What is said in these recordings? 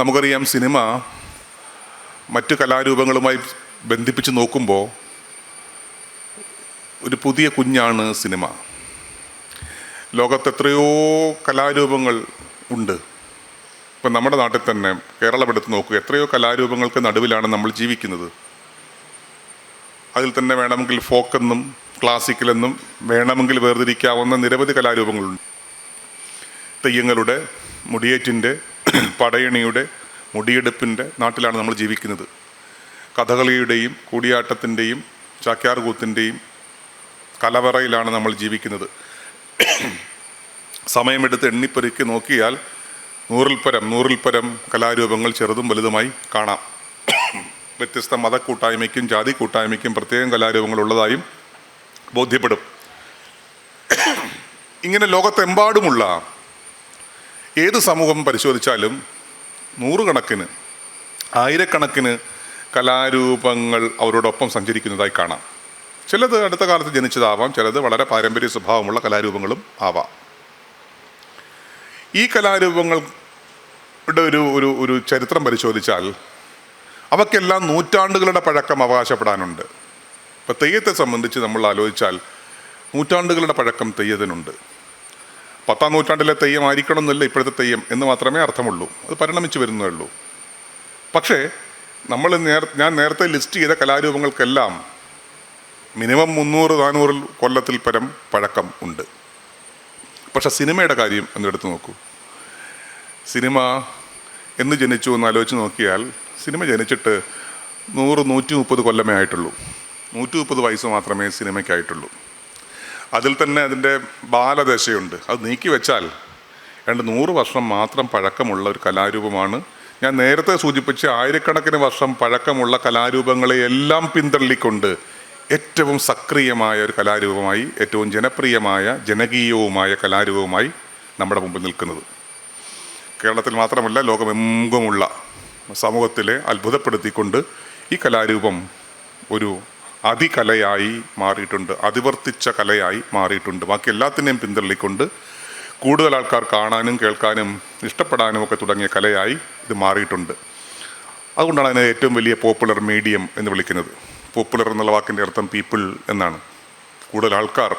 നമുക്കറിയാം സിനിമ മറ്റു കലാരൂപങ്ങളുമായി ബന്ധിപ്പിച്ച് നോക്കുമ്പോൾ ഒരു പുതിയ കുഞ്ഞാണ് സിനിമ. ലോകത്ത് എത്രയോ കലാരൂപങ്ങൾ ഉണ്ട്. ഇപ്പം നമ്മുടെ നാട്ടിൽ തന്നെ കേരളം എടുത്ത് നോക്കുക എത്രയോ കലാരൂപങ്ങൾക്ക് നടുവിലാണ് നമ്മൾ ജീവിക്കുന്നത്. അതിൽ തന്നെ വേണമെങ്കിൽ ഫോക്കെന്നും ക്ലാസിക്കലെന്നും വേണമെങ്കിൽ വേർതിരിക്കാവുന്ന നിരവധി കലാരൂപങ്ങളുണ്ട്. തെയ്യങ്ങളുടെ മുടിയേറ്റിന്റെ പടയണിയുടെ മുടിയെടുപ്പിന്റെ നാട്ടിലാണ് നമ്മൾ ജീവിക്കുന്നത്. കഥകളിയുടെയും കൂടിയാട്ടത്തിന്റെയും ചാക്യാർകൂത്തിന്റെയും കലവറയിലാണ് നമ്മൾ ജീവിക്കുന്നത്. സമയമെടുത്ത് എണ്ണിപ്പെരുക്കി നോക്കിയാൽ നൂറിൽ പരം നൂറിൽ പരം കലാരൂപങ്ങൾ ചെറുതും വലുതുമായി കാണാം. വ്യത്യസ്ത മതക്കൂട്ടായ്മയ്ക്കും ജാതി കൂട്ടായ്മയ്ക്കും പ്രത്യേകം കലാരൂപങ്ങൾ ഉള്ളതായും ബോധ്യപ്പെടും. ഇങ്ങനെ ലോകത്തെമ്പാടുമുള്ള ഏത് സമൂഹം പരിശോധിച്ചാലും നൂറുകണക്കിന് ആയിരക്കണക്കിന് കലാരൂപങ്ങൾ അവരോടൊപ്പം സഞ്ചരിക്കുന്നതായി കാണാം. ചിലത് അടുത്ത കാലത്ത് ജനിച്ചതാവാം ചിലത് വളരെ പാരമ്പര്യ സ്വഭാവമുള്ള കലാരൂപങ്ങളും ആവാം. ഈ കലാരൂപങ്ങളുടെ ഒരു ഒരു ഒരു ചരിത്രം പരിശോധിച്ചാൽ അവക്കെല്ലാം നൂറ്റാണ്ടുകളുടെ പഴക്കം അവകാശപ്പെടാനുണ്ട്. ഇപ്പം തെയ്യത്തെ സംബന്ധിച്ച് നമ്മൾ ആലോചിച്ചാൽ നൂറ്റാണ്ടുകളുടെ പഴക്കം തെയ്യത്തിനുണ്ട്. പത്താം നൂറ്റാണ്ടിലെ തെയ്യം ആയിരിക്കണം എന്നില്ല ഇപ്പോഴത്തെ തെയ്യം എന്ന് മാത്രമേ അർത്ഥമുള്ളൂ. അത് പരിണമിച്ചു വരുന്നേ ഉള്ളൂ പക്ഷേ നമ്മൾ നേർ ഞാൻ നേരത്തെ ലിസ്റ്റ് ചെയ്ത കലാരൂപങ്ങൾക്കെല്ലാം മിനിമം മുന്നൂറ് നാനൂറിൽ കൊല്ലത്തിൽ പരം പഴക്കം ഉണ്ട്. പക്ഷെ സിനിമയുടെ കാര്യം എന്നെടുത്ത് നോക്കൂ. സിനിമ എന്ന് ജനിച്ചു എന്ന് ആലോചിച്ച് നോക്കിയാൽ സിനിമ ജനിച്ചിട്ട് നൂറ് നൂറ്റി മുപ്പത് കൊല്ലമേ ആയിട്ടുള്ളൂ. നൂറ്റി മുപ്പത് വയസ്സ് മാത്രമേ സിനിമയ്ക്കായിട്ടുള്ളൂ. അതിൽ തന്നെ അതിന്റെ ബാലദശയുണ്ട്. അത് നീക്കി വെച്ചാൽ രണ്ട് നൂറ് വർഷം മാത്രം പഴക്കമുള്ള ഒരു കലാരൂപമാണ്. ഞാൻ നേരത്തെ സൂചിപ്പിച്ച ആയിരക്കണക്കിന് വർഷം പഴക്കമുള്ള കലാരൂപങ്ങളെ എല്ലാം പിന്തള്ളിക്കൊണ്ട് ഏറ്റവും സക്രിയമായ ഒരു കലാരൂപമായി ഏറ്റവും ജനപ്രിയമായ ജനകീയവുമായ കലാരൂപമായി നമ്മുടെ മുമ്പിൽ നിൽക്കുന്നത്. കേരളത്തിൽ മാത്രമല്ല ലോകമെങ്കുമുള്ള സമൂഹത്തിലെ അത്ഭുതപ്പെടുത്തിക്കൊണ്ട് ഈ കലാരൂപം ഒരു അതികലയായി മാറിയിട്ടുണ്ട് അതിവർത്തിച്ച കലയായി മാറിയിട്ടുണ്ട്. ബാക്കി എല്ലാത്തിനെയും പിന്തള്ളിക്കൊണ്ട് കൂടുതൽ ആൾക്കാർ കാണാനും കേൾക്കാനും ഇഷ്ടപ്പെടാനും ഒക്കെ തുടങ്ങിയ കലയായി ഇത് മാറിയിട്ടുണ്ട്. അതുകൊണ്ടാണ് അതിനെ ഏറ്റവും വലിയ പോപ്പുലർ മീഡിയം എന്ന് വിളിക്കുന്നത്. പോപ്പുലർ എന്നുള്ള വാക്കിന്റെ അർത്ഥം പീപ്പിൾ എന്നാണ്. കൂടുതൽ ആൾക്കാർ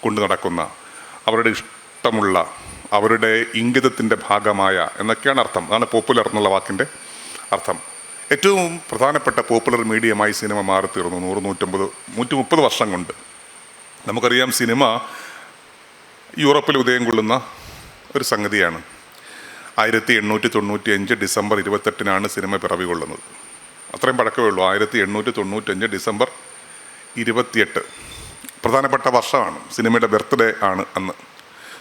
കൊണ്ടു നടക്കുന്ന അവരുടെ ഇഷ്ടമുള്ള അവരുടെ ഇംഗിതത്തിന്റെ ഭാഗമായ എന്നൊക്കെയാണ് അർത്ഥം. അതാണ് പോപ്പുലർ എന്നുള്ള വാക്കിന്റെ അർത്ഥം. ഏറ്റവും പ്രധാനപ്പെട്ട പോപ്പുലർ മീഡിയമായി സിനിമ മാറിത്തീർന്നു. നൂറ് നൂറ്റമ്പത് നൂറ്റി മുപ്പത് വർഷം കൊണ്ട്. നമുക്കറിയാം സിനിമ യൂറോപ്പിൽ ഉദയം കൊള്ളുന്ന ഒരു സംഗതിയാണ്. ആയിരത്തി എണ്ണൂറ്റി തൊണ്ണൂറ്റി അഞ്ച് ഡിസംബർ ഇരുപത്തെട്ടിനാണ് സിനിമ പിറവികൊള്ളുന്നത് അത്രയും പഴക്കമേ ഉള്ളൂ. ആയിരത്തി എണ്ണൂറ്റി തൊണ്ണൂറ്റഞ്ച് ഡിസംബർ ഇരുപത്തിയെട്ട്. പ്രധാനപ്പെട്ട വർഷമാണ്. സിനിമയുടെ ബർത്ത്ഡേ ആണ് അന്ന്.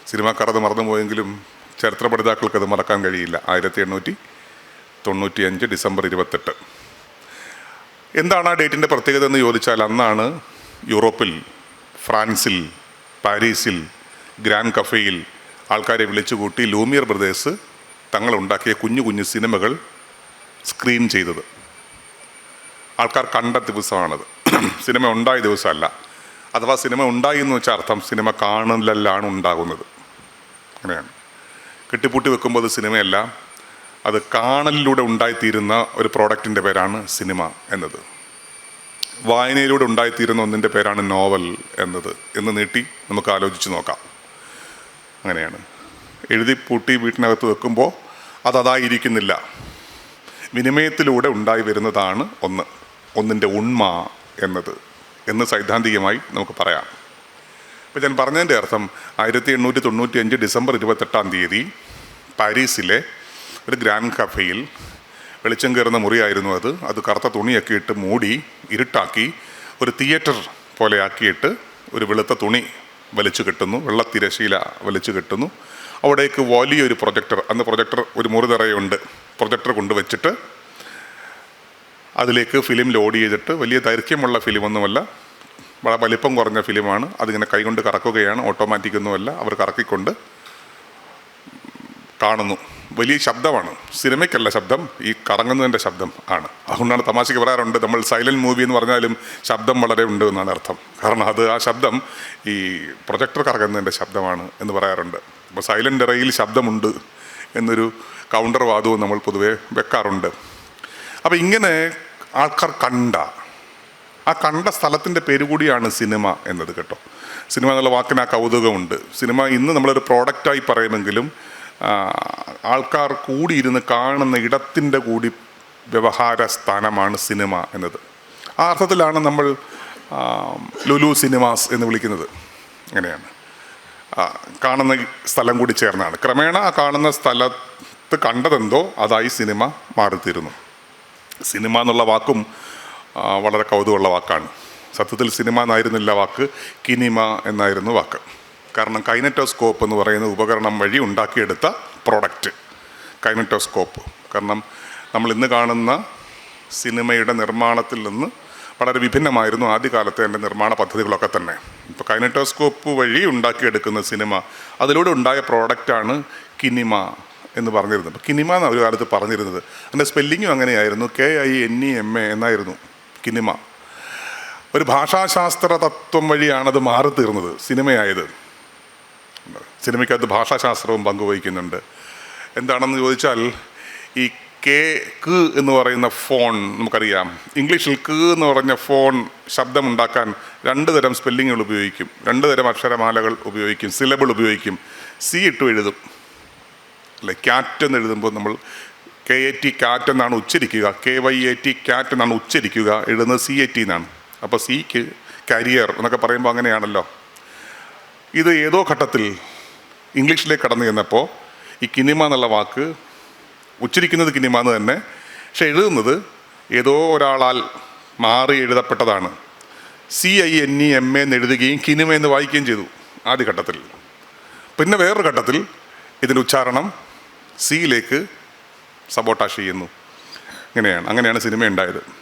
സിനിമാക്കാർ അത് മറന്നുപോയെങ്കിലും ചരിത്ര പഠിതാക്കൾക്ക് അത് മറക്കാൻ കഴിയില്ല. ആയിരത്തി എണ്ണൂറ്റി തൊണ്ണൂറ്റി അഞ്ച് ഡിസംബർ ഇരുപത്തെട്ട്. എന്താണ് ആ ഡേറ്റിന്റെ പ്രത്യേകത എന്ന് ചോദിച്ചാൽ അന്നാണ് യൂറോപ്പിൽ ഫ്രാൻസിൽ പാരീസിൽ ഗ്രാൻഡ് കഫേയിൽ ആൾക്കാരെ വിളിച്ചുകൂട്ടി ലൂമിയർ ബ്രദേഴ്സ് തങ്ങളുണ്ടാക്കിയ കുഞ്ഞു കുഞ്ഞു സിനിമകൾ സ്ക്രീൻ ചെയ്തത്. ആൾക്കാർ കണ്ട ദിവസമാണത്. സിനിമ ഉണ്ടായ ദിവസമല്ല. അഥവാ സിനിമ ഉണ്ടായി എന്ന് വെച്ചാൽ അർത്ഥം സിനിമ കാണലിലാണ് ഉണ്ടാകുന്നത്. അങ്ങനെയാണ്. കെട്ടിപ്പൂട്ടി വെക്കുമ്പോൾ അത് സിനിമയല്ല. അത് കാണലിലൂടെ ഉണ്ടായിത്തീരുന്ന ഒരു പ്രോഡക്റ്റിന്റെ പേരാണ് സിനിമ എന്നത്. വായനയിലൂടെ ഉണ്ടായിത്തീരുന്ന ഒന്നിന്റെ പേരാണ് നോവൽ എന്നത്. എന്ന് നീട്ടി നമുക്ക് ആലോചിച്ച് നോക്കാം. അങ്ങനെയാണ്. എഴുതി പൂട്ടി വീട്ടിനകത്ത് വെക്കുമ്പോൾ അത് അതായിരിക്കുന്നില്ല. വിനിമയത്തിലൂടെ ഉണ്ടായി വരുന്നതാണ് ഒന്ന്. ഒന്നിന്റെ ഉണ്മ എന്നത്. എന്ന് സൈദ്ധാന്തികമായി നമുക്ക് പറയാം. ഇപ്പം ഞാൻ പറഞ്ഞതിന്റെ അർത്ഥം ആയിരത്തി എണ്ണൂറ്റി തൊണ്ണൂറ്റി അഞ്ച് ഡിസംബർ ഇരുപത്തെട്ടാം തീയതി പാരീസിലെ ഒരു ഗ്രാൻഡ് കഫേയിൽ വെളിച്ചം കയറുന്ന മുറിയായിരുന്നു അത്. അത് കറുത്ത തുണിയൊക്കെ ഇട്ട് മൂടി ഇരുട്ടാക്കി ഒരു തിയേറ്റർ പോലെ ആക്കിയിട്ട് ഒരു വെളുത്ത തുണി വലിച്ചു കെട്ടുന്നു വെള്ളത്തിരശീല വലിച്ചു കെട്ടുന്നു. അവിടേക്ക് വലിയൊരു പ്രൊജക്ടർ അന്ന് പ്രൊജക്ടർ ഒരു മുറി നിറയുണ്ട് പ്രൊജക്ടർ കൊണ്ടുവച്ചിട്ട് അതിലേക്ക് ഫിലിം ലോഡ് ചെയ്തിട്ട് വലിയ ദൈർഘ്യമുള്ള ഫിലിമൊന്നുമല്ല വളരെ വലിപ്പം കുറഞ്ഞ ഫിലിമാണ്. അതിങ്ങനെ കൈകൊണ്ട് കറക്കുകയാണ് ഓട്ടോമാറ്റിക് ഒന്നുമല്ല അവർ കറക്കിക്കൊണ്ട് കാണുന്നു. വലിയ ശബ്ദമാണ്. സിനിമയ്ക്കല്ല ശബ്ദം ഈ കറങ്ങുന്നതിന്റെ ശബ്ദം ആണ്. അതുകൊണ്ടാണ് തമാശയ്ക്ക് പറയാറുണ്ട് നമ്മൾ സൈലന്റ് മൂവി എന്ന് പറഞ്ഞാലും ശബ്ദം വളരെ ഉണ്ട് എന്നാണ് അർത്ഥം. കാരണം അത് ആ ശബ്ദം ഈ പ്രൊജക്ടർ കറങ്ങുന്നതിന്റെ ശബ്ദമാണ് എന്ന് പറയാറുണ്ട്. അപ്പോൾ സൈലന്റ് ഇറയിൽ ശബ്ദമുണ്ട് എന്നൊരു കൗണ്ടർ വാദവും നമ്മൾ പൊതുവെ വെക്കാറുണ്ട്. അപ്പോൾ ഇങ്ങനെ ആൾക്കാർ കണ്ട ആ കണ്ട സ്ഥലത്തിന്റെ പേര് കൂടിയാണ് സിനിമ എന്നത് കേട്ടോ. സിനിമ എന്നുള്ള വാക്കിന് ആ കൗതുകമുണ്ട്. സിനിമ ഇന്ന് നമ്മളൊരു പ്രോഡക്റ്റായി പറയുമെങ്കിലും ആൾക്കാർ കൂടിയിരുന്ന് കാണുന്ന ഇടത്തിന്റെ കൂടി വ്യവഹാര സ്ഥാനമാണ് സിനിമ എന്നത്. ആ അർത്ഥത്തിലാണ് നമ്മൾ ലുലു സിനിമാസ് എന്ന് വിളിക്കുന്നത്. അങ്ങനെയാണ്. കാണുന്ന സ്ഥലം കൂടി ചേർന്നാണ്. ക്രമേണ ആ കാണുന്ന സ്ഥലത്ത് കണ്ടതെന്തോ അതായി സിനിമ മാറിത്തീരുന്നു. സിനിമ എന്നുള്ള വാക്കും വളരെ കൗതുകമുള്ള വാക്കാണ്. സത്യത്തിൽ സിനിമ എന്നായിരുന്നില്ല വാക്ക് കിനിമ എന്നായിരുന്നു വാക്ക്. കാരണം കൈനറ്റോസ്കോപ്പ് എന്ന് പറയുന്ന ഉപകരണം വഴി ഉണ്ടാക്കിയെടുത്ത പ്രോഡക്റ്റ് കൈനറ്റോസ്കോപ്പ്. കാരണം നമ്മൾ ഇന്ന് കാണുന്ന സിനിമയുടെ നിർമ്മാണത്തിൽ നിന്ന് വളരെ വിഭിന്നമായിരുന്നു ആദ്യകാലത്തെ എന്റെ നിർമ്മാണ പദ്ധതികളൊക്കെ തന്നെ. ഇപ്പോൾ കൈനറ്റോസ്കോപ്പ് വഴി ഉണ്ടാക്കിയെടുക്കുന്ന സിനിമ അതിലൂടെ ഉണ്ടായ പ്രോഡക്റ്റാണ് കിനിമ എന്ന് പറഞ്ഞിരുന്നത്. അപ്പോൾ കിനിമ എന്ന് ഒരു കാലത്ത് പറഞ്ഞിരുന്നത്. അതിന്റെ സ്പെല്ലിങ്ങും അങ്ങനെയായിരുന്നു. K I N E M A എന്നായിരുന്നു കിനിമ. ഒരു ഭാഷാശാസ്ത്ര തത്വം വഴിയാണത് മാറി തീർന്നത് സിനിമയായത്. സിനിമയ്ക്കകത്ത് ഭാഷാശാസ്ത്രവും പങ്കുവഹിക്കുന്നുണ്ട്. എന്താണെന്ന് ചോദിച്ചാൽ ഈ കെ ക് എന്ന് പറയുന്ന ഫോൺ നമുക്കറിയാം. ഇംഗ്ലീഷിൽ ക് എന്ന് പറഞ്ഞ ഫോൺ ശബ്ദമുണ്ടാക്കാൻ രണ്ട് തരം സ്പെല്ലിങ്ങുകൾ ഉപയോഗിക്കും. രണ്ട് തരം അക്ഷരമാലകൾ ഉപയോഗിക്കും സിലബിൾ ഉപയോഗിക്കും. സി ഇട്ട് എഴുതും. അല്ലെ ക്യാറ്റ് എന്ന് എഴുതുമ്പോൾ നമ്മൾ കെ എ ടി കാറ്റ് എന്നാണ് ഉച്ചരിക്കുക. K Y A T cat എന്നാണ് ഉച്ചരിക്കുക. എഴുതുന്നത് സി എ ടി എന്നാണ്. അപ്പോൾ സിക്ക് കരിയർ എന്നൊക്കെ പറയുമ്പോൾ അങ്ങനെയാണല്ലോ. ഇത് ഏതോ ഘട്ടത്തിൽ ഇംഗ്ലീഷിലേക്ക് കടന്നു ചെന്നപ്പോൾ ഈ കിനിമ എന്നുള്ള വാക്ക് ഉച്ചരിക്കുന്നത് കിനിമ എന്ന് തന്നെ. പക്ഷെ എഴുതുന്നത് ഏതോ ഒരാളാൽ മാറി എഴുതപ്പെട്ടതാണ്. C I N E M A എന്ന് എഴുതുകയും കിനിമ എന്ന് വായിക്കുകയും ചെയ്തു ആദ്യ ഘട്ടത്തിൽ. പിന്നെ വേറൊരു ഘട്ടത്തിൽ ഇതിന്റെ ഉച്ചാരണം സിയിലേക്ക് സബോട്ടാഷ് ചെയ്യുന്നു. ഇങ്ങനെയാണ്. അങ്ങനെയാണ് സിനിമ ഉണ്ടായത്.